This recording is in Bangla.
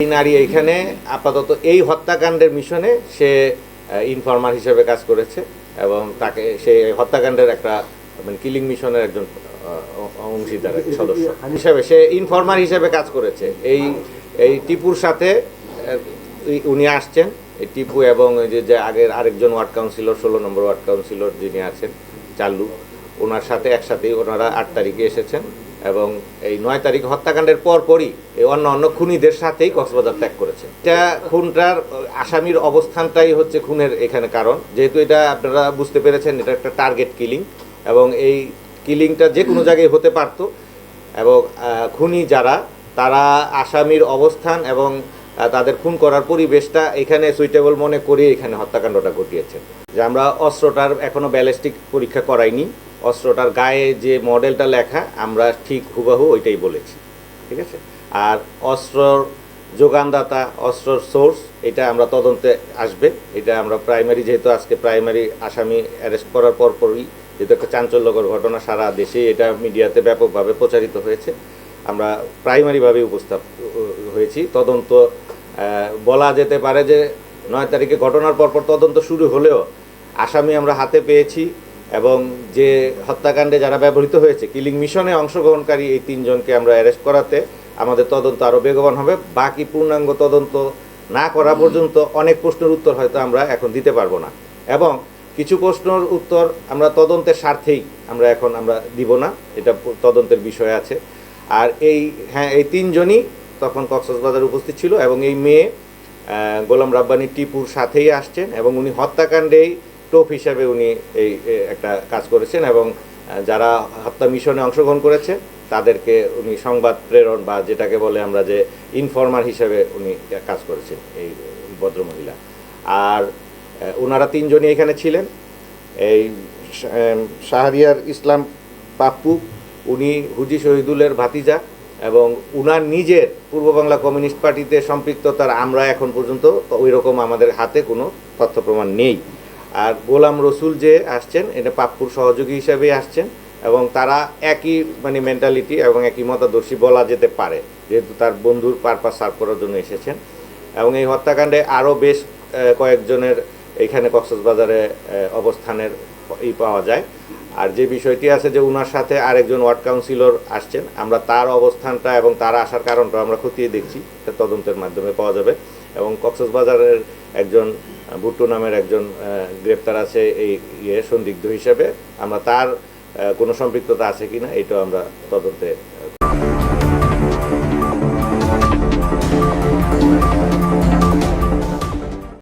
এই নারী এখানে আপাতত এই হত্যাকাণ্ডের মিশনে সে ইনফর্মার হিসেবে কাজ করেছে এবং তাকে সেই হত্যাকাণ্ডের একটা মানে কিলিং মিশনের একজন অংশীদার সদস্য। হিসেবে সে ইনফর্মার হিসেবে কাজ করেছে। এই এই টিপুর সাথে উনি আসছেন। এই টিপু এবং যে যে আগের আরেকজন ওয়ার্ড কাউন্সিলর ষোলো নম্বর ওয়ার্ড কাউন্সিলর যিনি আছেন চাল্লু ওনার সাথে একসাথেই ওনারা আট তারিখে এসেছেন। এবং এই নয় তারিখ হত্যাকাণ্ডের পর পরই এই অন্য অন্য খুনিদের সাথেই কক্সবাজার ত্যাগ করেছে। এটা খুনটার আসামির অবস্থানটাই হচ্ছে খুনের এখানে কারণ। যেহেতু এটা আপনারা বুঝতে পেরেছেন, এটা একটা টার্গেট কিলিং এবং এই কিলিংটা যে কোনো জায়গায় হতে পারতো এবং খুনি যারা, তারা আসামির অবস্থান এবং তাদের খুন করার পরিবেশটা এখানে সুইটেবল মনে করে এখানে হত্যাকাণ্ডটা ঘটিয়েছে। যে আমরা অস্ত্রটার এখনও ব্যালিস্টিক পরীক্ষা করাইনি। অস্ত্রটার গায়ে যে মডেলটা লেখা, আমরা ঠিক হুবাহু ওইটাই বলেছি, ঠিক আছে? আর অস্ত্রর যোগানদাতা, অস্ত্রর সোর্স, এটা আমরা তদন্তে আসবে। এটা আমরা প্রাইমারি, যেহেতু আজকে প্রাইমারি আসামি অ্যারেস্ট করার পর পরই যেহেতু একটা চাঞ্চল্যকর ঘটনা সারা দেশে, এটা মিডিয়াতে ব্যাপকভাবে প্রচারিত হয়েছে। আমরা প্রাইমারিভাবে উপস্থাপ, হয়েছি। তদন্ত বলা যেতে পারে যে নয় তারিখে ঘটনার পরপর তদন্ত শুরু হলেও আসামি আমরা হাতে পেয়েছি। এবং যে হত্যাকাণ্ডে যারা ব্যবহৃত হয়েছে কিলিং মিশনে অংশগ্রহণকারী এই তিনজনকে আমরা অ্যারেস্ট করাতে আমাদের তদন্ত আরও বেগবান হবে। বাকি পূর্ণাঙ্গ তদন্ত না করা পর্যন্ত অনেক প্রশ্নের উত্তর হয়তো আমরা এখন দিতে পারব না। এবং কিছু প্রশ্নের উত্তর আমরা তদন্তের স্বার্থেই আমরা এখন আমরা দিব না এটা তদন্তের বিষয় আছে। আর এই হ্যাঁ এই তিনজনই তখন কক্সবাজার উপস্থিত ছিল এবং এই মেয়ে গোলাম রাব্বানি টিপুর সাথেই আসছেন এবং উনি হত্যাকাণ্ডেই টোপ হিসাবে উনি এই একটা কাজ করেছেন এবং যারা হত্যা মিশনে অংশগ্রহণ করেছে, তাদেরকে উনি সংবাদ প্রেরণ বা যেটাকে বলে আমরা যে ইনফর্মার হিসেবে উনি কাজ করেছেন, এই ভদ্রমহিলা আর ওনারা তিনজনই এখানে ছিলেন। এই শাহরিয়ার ইসলাম পাপ্পু, উনি হুজি শহীদুলের ভাতিজা এবং উনার নিজের পূর্ব বাংলা কমিউনিস্ট পার্টিতে সম্পৃক্ততার আমরা এখন পর্যন্ত ওই রকম আমাদের হাতে কোনো তথ্য প্রমাণ নেই। আর গোলাম রসুল যে আসছেন, এটা পাপ্পুর সহযোগী হিসাবেই আসছেন এবং তারা একই মানে মেন্টালিটি এবং একই মতাদর্শী বলা যেতে পারে, যেহেতু তার বন্ধুর পারপাস সার্ভ করার জন্য এসেছেন। এবং এই হত্যাকাণ্ডে আরও বেশ কয়েকজনের এখানে কক্সবাজারে অবস্থানের ই পাওয়া যায়। আর যে বিষয়টি আছে যে উনার সাথে আরেকজন ওয়ার্ড কাউন্সিলর আসছেন, আমরা তার অবস্থানটা এবং তার আসার কারণটা আমরা খতিয়ে দেখছি তদন্তের মাধ্যমে পাওয়া যাবে। এবং কক্সবাজারের একজন ভুট্টো নামের একজন গ্রেপ্তার আছে এই ইয়ে সন্দিগ্ধ হিসেবে। আমরা তার কোনো সম্পৃক্ততা আছে কিনা এটাও আমরা তদন্তে